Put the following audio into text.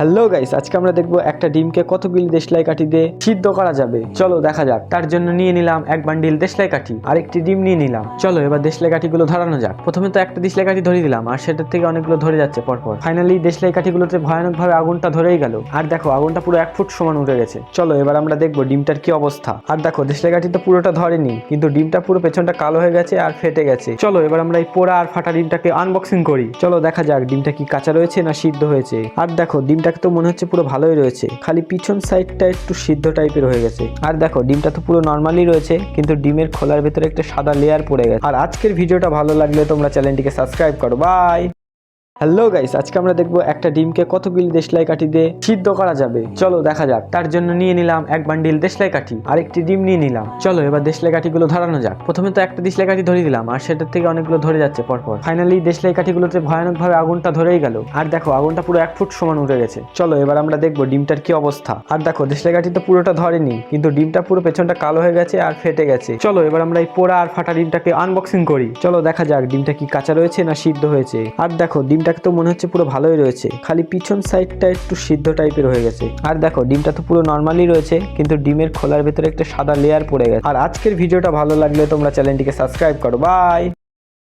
Hello guys আজকে আমরা দেখব একটা ডিমকে কতগুলি দেশলাই কাঠি দিয়ে সিদ্ধ করা যাবে। চলো দেখা যাক। তার জন্য নিয়ে নিলাম এক বান্ডিল দেশলাই কাঠি আর একটি ডিম নিয়ে নিলাম। চলো এবার দেশলাই কাঠিগুলো ধরানো যাক। প্রথমে তো একটা দেশলাই কাঠি ধরে দিলাম, আর সেটার থেকে অনেকগুলো ধরে যাচ্ছে পরপর। ফাইনালি দেশলাই কাঠিগুলোতে ভয়ানক ভাবে আগুনটা ধরেই গেল। আর দেখো, আগুনটা পুরো এক ফুট সমান উঠে গেছে। চলো এবার আমরা দেখব ডিমটার কি অবস্থা। আর দেখো, দেশলাই কাঠি তো পুরোটা ধরেনি, কিন্তু ডিমটা পুরো পেছনটা কালো হয়ে গেছে আর ফেটে গেছে। চলো এবার আমরা এই পোড়া আর ফাটা ডিমটাকে আনবক্সিং করি। চলো দেখা যাক ডিমটা কি কাঁচা রয়েছে না সিদ্ধ হয়েছে। আর দেখো ডিমটাকে তো মনে হচ্ছে পুরো ভালোই রয়েছে। খালি পিছন সাইডটা একটু সিদ্ধ টাইপের হয়ে গেছে। আর দেখো, ডিমটা তো পুরো নর্মালি রয়েছে, কিন্তু ডিমের খোলার ভেতরে একটা সাদা লেয়ার পড়ে গেছে। আর আজকের ভিডিওটা ভালো লাগলে তোমরা চ্যানেলটিকে সাবস্ক্রাইব করো। বাই হ্যালো গাইস আজকে আমরা দেখব একটা ডিমকে কতগুলি দেশলাই কাঠি দিয়ে সিদ্ধ করা যাবে। চলো দেখা যাক। তার জন্য নিয়ে নিলাম এক বান্ডিল দেশলাই কাঠি আর একটি ডিম নিয়ে নিলাম। চলো এবার দেশলাই কাঠিগুলো ধরানো যাক। প্রথমে তো একটা দেশলাই কাঠি ধরে দিলাম, আর সেটার থেকে অনেকগুলো ধরে যাচ্ছে পরপর। ফাইনালি দেশলাই কাঠিগুলোতে ভয়ানক ভাবে আগুনটা ধরেই গেল। আর দেখো, আগুনটা পুরো এক ফুট সমান উঠে গেছে। চলো এবার আমরা দেখব ডিমটার কি অবস্থা। আর দেখো, দেশলাই কাঠি তো পুরোটা ধরেনি, কিন্তু ডিমটা পুরো পেছনটা কালো হয়ে গেছে আর ফেটে গেছে। চলো এবার আমরা এই পোড়া আর ফাটা ডিমটাকে আনবক্সিং করি। চলো দেখা যাক ডিমটা কি কাঁচা রয়েছে না সিদ্ধ হয়েছে। আর দেখো ডিমটাকে তো মনে হচ্ছে পুরো ভালোই রয়েছে। খালি পিছন সাইডটা একটু সিদ্ধ টাইপের হয়ে গেছে। আর দেখো, ডিমটা তো পুরো নর্মালি রয়েছে, কিন্তু ডিমের খোলার ভেতরে একটা সাদা লেয়ার পড়ে গেছে। আর আজকের ভিডিওটা ভালো লাগলে তোমরা চ্যানেলটিকে সাবস্ক্রাইব করো। বাই